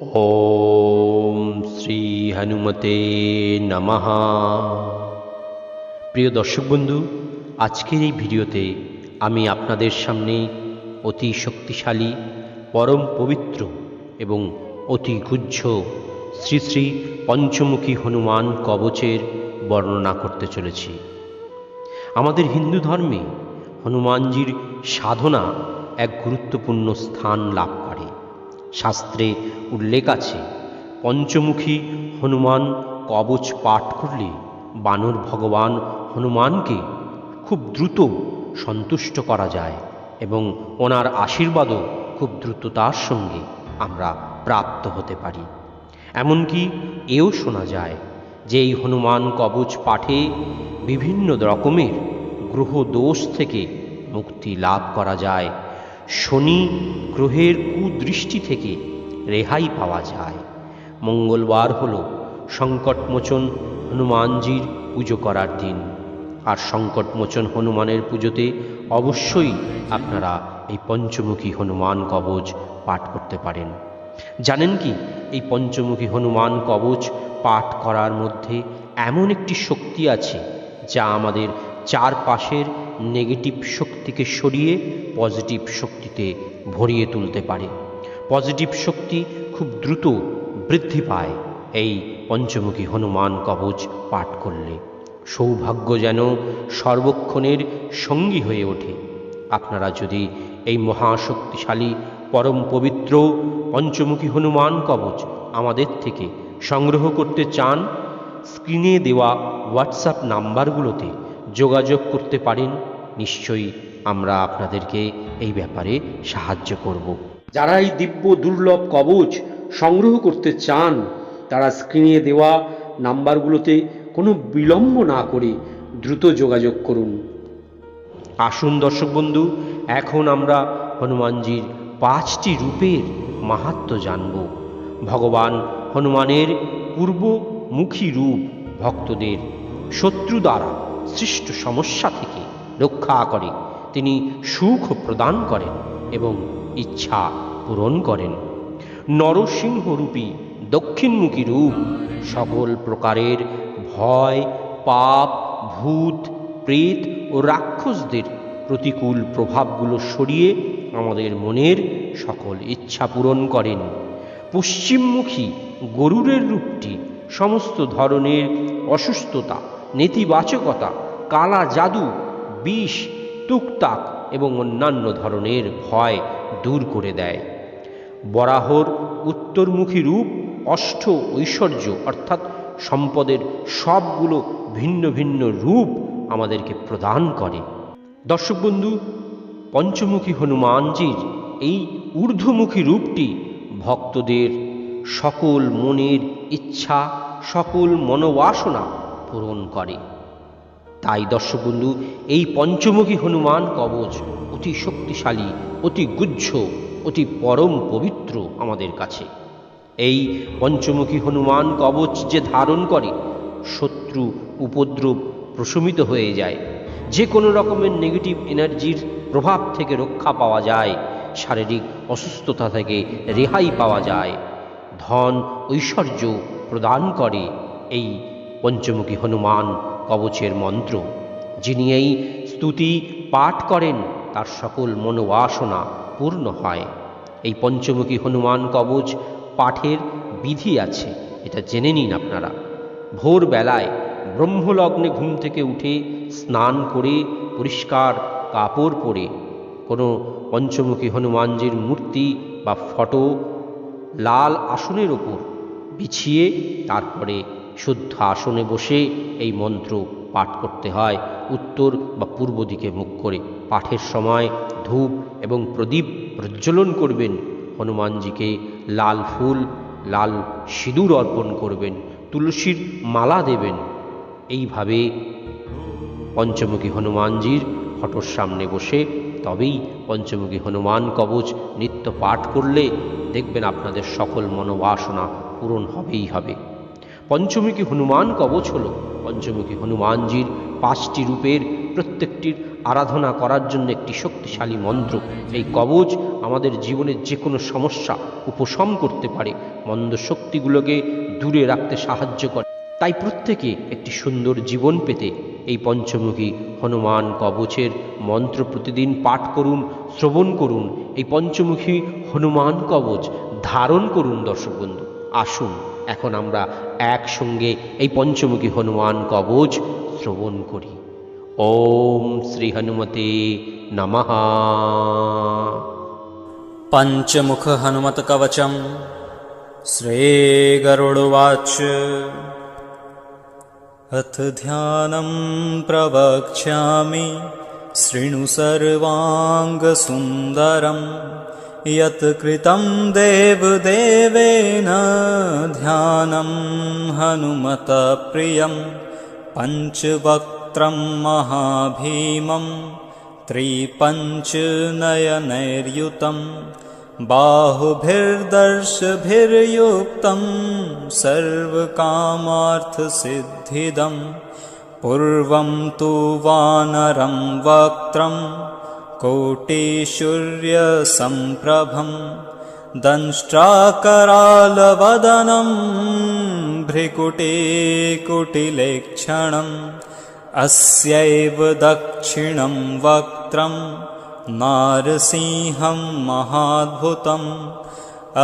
ওম শ্রী হনুমতে নমঃ। প্রিয় দর্শক বন্ধু, আজকের এই ভিডিওতে আমি আপনাদের সামনে অতি শক্তিশালী, পরম পবিত্র এবং অতি গুহ্য শ্রী শ্রী পঞ্চমুখী হনুমান কবচের বর্ণনা করতে চলেছি। আমাদের হিন্দু ধর্মে হনুমানজির সাধনা এক গুরুত্বপূর্ণ স্থান লাভ করে। শাস্ত্রে উল্লেখ আছে, পঞ্চমুখী হনুমান কবচ পাঠ করলে বানর ভগবান হনুমানকে খুব দ্রুত সন্তুষ্ট করা যায় এবং ওনার আশীর্বাদও খুব দ্রুততার সঙ্গে আমরা প্রাপ্ত হতে পারি। এমনকি এও শোনা যায় যে এই হনুমান কবচ পাঠে বিভিন্ন রকমের গ্রহ দোষ থেকে মুক্তি লাভ করা যায় শনি গ্রহের কুদৃষ্টি থেকে রেহাই পাওয়া যায়। মঙ্গলবার হল সংকটমোচন হনুমানজির পুজো করার দিন। আর সংকটমোচন হনুমানের পুজোতে অবশ্যই আপনারা এই পঞ্চমুখী হনুমান কবচ পাঠ করতে পারেন। জানেন কি, এই পঞ্চমুখী হনুমান কবচ পাঠ করার মধ্যে এমন একটি শক্তি আছে যা আমাদের চারপাশের নেগেটিভ শক্তিকে সরিয়ে পজিটিভ শক্তিতে ভরিয়ে তুলতে পারে। পজিটিভ শক্তি খুব দ্রুত বৃদ্ধি পায়। এই পঞ্চমুখী হনুমান কবচ পাঠ করলে সৌভাগ্য যেন সর্বক্ষণের সঙ্গী হয়ে ওঠে। আপনারা যদি এই মহাশক্তিশালী, পরম পবিত্র পঞ্চমুখী হনুমান কবচ আমাদের থেকে সংগ্রহ করতে চান, স্ক্রিনে দেওয়া হোয়াটসঅ্যাপ নাম্বারগুলোতে যোগাযোগ করতে পারেন। নিশ্চয়ই আমরা আপনাদেরকে এই ব্যাপারে সাহায্য করব। যারা এই দিব্য দুর্লভ কবচ সংগ্রহ করতে চান তারা স্ক্রিনে দেওয়া নাম্বারগুলোতে কোনো বিলম্ব না করে দ্রুত যোগাযোগ করুন। আসুন দর্শক বন্ধু এখন আমরা হনুমানজির পাঁচটি রূপের মাহাত্ম্য জানব। ভগবান হনুমানের পূর্বমুখী রূপ ভক্তদের শত্রু দ্বারা সৃষ্ট সমস্যা থেকে রক্ষা করে। তিনি সুখ প্রদান করেন এবং ইচ্ছা পূরণ করেন। নরসিংহরূপী দক্ষিণমুখী রূপ সকল প্রকারের ভয়, পাপ, ভূত, প্রেত ও রাক্ষসদের প্রতিকূল প্রভাবগুলো সরিয়ে আমাদের মনের সকল ইচ্ছা পূরণ করেন। পশ্চিমমুখী গরুরের রূপটি সমস্ত ধরনের অসুস্থতা, নেতিবাচকতা, কালা জাদু, বিষ তুকতাক এবং অন্যান্য ধরনের ভয় দূর করে দেয়। বরাহর উত্তরমুখী রূপ অষ্ট ঐশ্বর্য, অর্থাৎ সম্পদের সবগুলো ভিন্ন ভিন্ন রূপ আমাদেরকে প্রদান করে। দর্শক বন্ধু, পঞ্চমুখী হনুমানজির এই ঊর্ধ্বমুখী রূপটি ভক্তদের সকল মনের ইচ্ছা, সকল মনোবাসনা পূরণ করে। তাই দর্শক বন্ধু এই পঞ্চমুখী হনুমান কবচ অতি শক্তিশালী, অতি গুজ্জ অতি পরম পবিত্র আমাদের কাছে। এই পঞ্চমুখী হনুমান কবচ যে ধারণ করে, শত্রু, উপদ্রব প্রশমিত হয়ে যায়। যে কোনো রকমের নেগেটিভ এনার্জির প্রভাব থেকে রক্ষা পাওয়া যায়, শারীরিক অসুস্থতা থেকে রেহাই পাওয়া যায়। ধন ঐশ্বর্য প্রদান করে এই পঞ্চমুখী হনুমান কবচের মন্ত্র, যিনি এই স্তুতি পাঠ করেন, তার সকল মনোবাসনা পূর্ণ হয়। এই পঞ্চমুখী হনুমান কবচ পাঠের বিধি আছে, এটা জেনে নিন আপনারা। ভোরবেলায় ব্রহ্মলগ্নে ঘুম থেকে উঠে স্নান করে পরিষ্কার কাপড় পরে কোনো পঞ্চমুখী হনুমানজির মূর্তি বা ফটো লাল আসনের ওপর বিছিয়ে তারপরে শুদ্ধ আসনে বসে এই মন্ত্র পাঠ করতে হয়, উত্তর বা পূর্ব দিকে মুখ করে। পাঠের সময় ধূপ এবং প্রদীপ প্রজ্বলন করবেন, হনুমানজিকে লাল ফুল, লাল সিঁদুর অর্পণ করবেন, তুলসীর মালা দেবেন। এইভাবে পঞ্চমুখী হনুমানজির ফটোর সামনে বসে তবেই পঞ্চমুখী হনুমান কবচ নিত্য পাঠ করলে দেখবেন আপনাদের সকল মনোবাসনা পূরণ হবেই হবে। পঞ্চমুখী হনুমান কবচ হল। পঞ্চমুখী হনুমানজির পাঁচটি রূপের প্রত্যেকটির আরাধনা করার জন্য একটি শক্তিশালী মন্ত্র। এই কবচ আমাদের জীবনের যে কোনো সমস্যা উপশম করতে পারে। মন্দ শক্তিগুলোকে দূরে রাখতে সাহায্য করে। তাই প্রত্যেকে একটি সুন্দর জীবন পেতে এই পঞ্চমুখী হনুমান কবচের মন্ত্র প্রতিদিন পাঠ করুন, শ্রবণ করুন। এই পঞ্চমুখী হনুমান কবচ ধারণ করুন দর্শক বন্ধু। আসুন। এখন আমরা একসঙ্গে এই পঞ্চমুখী হনুমান কবচ শ্রবণ করি ওম শ্রী হনুমতে নমঃ पञ्चमुख हनुमत्कवचं श्रीगरुडुवाच अथ ध्यानं प्रवक्ष्यामि शृणु सर्वाङ्गसुन्दरं यत् कृतं देवदेवेन ध्यानं हनुमतप्रियं पञ्चवक्त्रं महाभीमं त्रिपञ्चनयनैर्युतं बाहुभिर्दर्शभिर्युक्तं सर्वकामार्थसिद्धिदं पूर्वं तु वानरं वक्त्रं कोटिसूर्यसम्प्रभं दंष्ट्राकरालवदनं भ्रिकुटीकुटिलेक्षणम् अस्यैव दक्षिणं वक्त्रं नारसिंहं महाद्भुतम्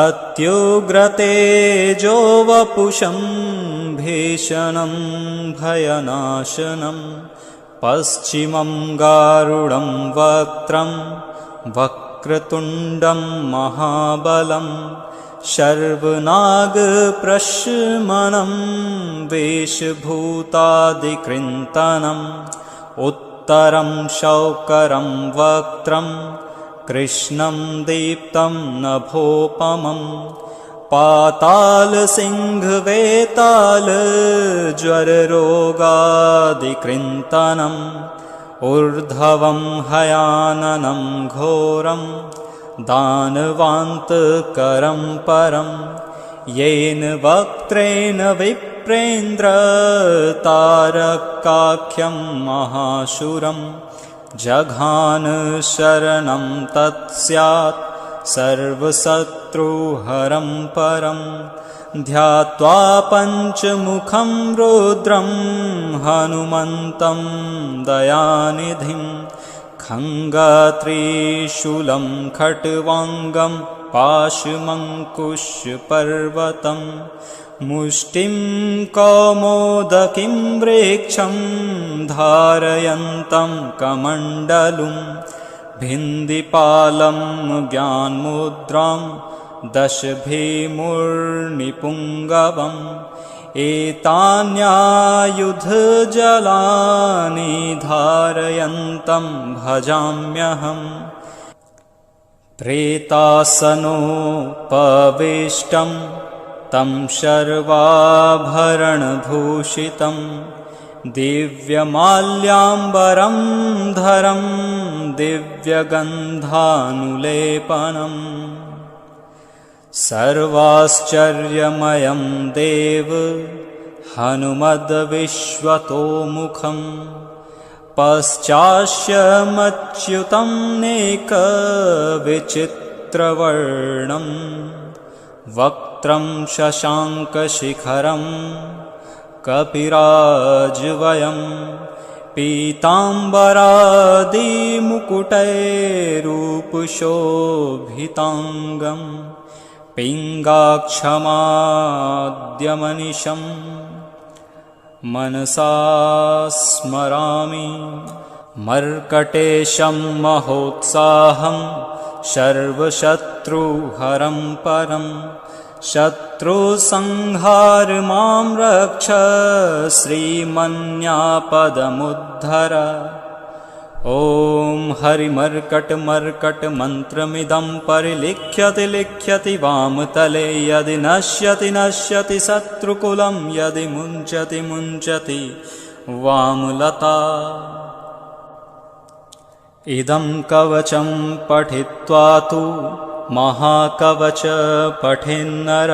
अत्युग्रतेजो वपुषं भीषणं भयनाशनं पश्चिमं गारुडं वक्त्रं वक्रतुण्डं महाबलम् शर्वनागप्रशमनं वेशभूतादिकृन्तनम् उत्तरं शौकरं वक्त्रं कृष्णं दीप्तं नभोपमम् पातालसिंहवेतालज्वररोगादिकृन्तनम् ऊर्ध्वं हयाननं घोरं दानवान्तकरं परं येन वक्त्रेण विप्रेन्द्रतारकाख्यं महाशुरं जघान शरणं तत्स्यात् सर्वशत्रुहरं परं ध्यात्वा पञ्चमुखं रुद्रं हनुमन्तं दयानिधिं खङ्गात्रिशूलं खट्वाङ्गं पाशुमङ्कुशपर्वतं मुष्टिं कौमोदकीं वृक्षं धारयन्तं कमण्डलुं भिन्दिपालं ज्ञानमुद्रां दशभीमुर्निपुङ्गवम् एतान्यायुधजलानि धारयन्तं भजाम्यहम् प्रेतासनोपविष्टं तं शर्वाभरणभूषितं दिव्यमाल्याम्बरं धरं दिव्यगन्धानुलेपनम् सर्वाश्चर्यमयं देव हनुमद्विश्वतोमुखम् पश्चाश्यमच्युतं नेकविचित्रवर्णं वक्त्रं शशाङ्कशिखरं कपिराजवयं पीताम्बरादिमुकुटैरूपशोभिताङ्गम् पिङ्गाक्षमाद्यमनिशम् मनसा स्मरामि मर्कटेशं महोत्साहं सर्वशत्रुहरं परं शत्रुसंहार मां रक्ष श्रीमन्यापदमुद्धर। ॐ हरिमर्कटमर्कटमन्त्रमिदं परिलिख्यति लिख्यति वामतले यदि नश्यति नश्यति शत्रुकुलं यदि मुञ्चति मुञ्चति वामलता। इदं कवचं पठित्वा तु महाकवच पठेन्नर।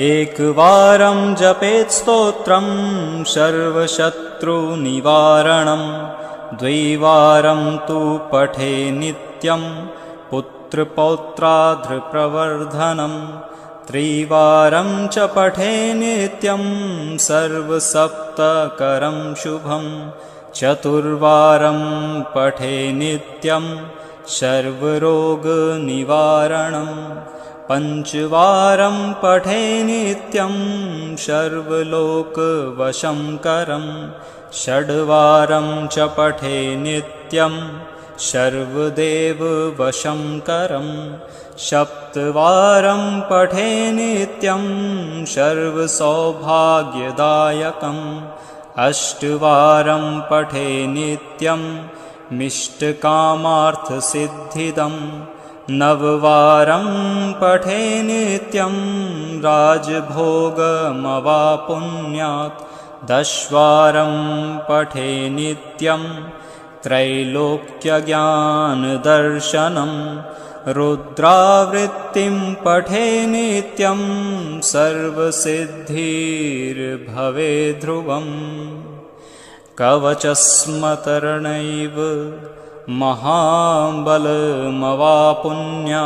एकवारं जपेत् स्तोत्रं सर्वशत्रुनिवारणम् द्विवारं तु पठे नित्यं पुत्रपौत्राद्रप्रवर्धनं त्रिवारं च पठे नित्यं सर्वसप्तकरं शुभं। चतुर्वारं पठे नित्यं सर्वरोगनिवारणं पञ्चवारं पठे नित्यं सर्वलोकवशङ्करं षड्वारं च पठे नित्यं सर्वदेववशङ्करं सप्तवारं पठे नित्यं सर्वसौभाग्यदायकम् अष्टवारं पठे नित्यं मिष्टकामार्थसिद्धिदं नववारं पठे नित्यं राजभोगमवापुण्यात् दशवारं पठे नित्यं त्रैलोक्यज्ञानदर्शनं रुद्रावृत्तिं पठे नित्यं सर्वसिद्धिर्भवे ध्रुवम् कवचस्मतरणैव महाबलमवापुण्या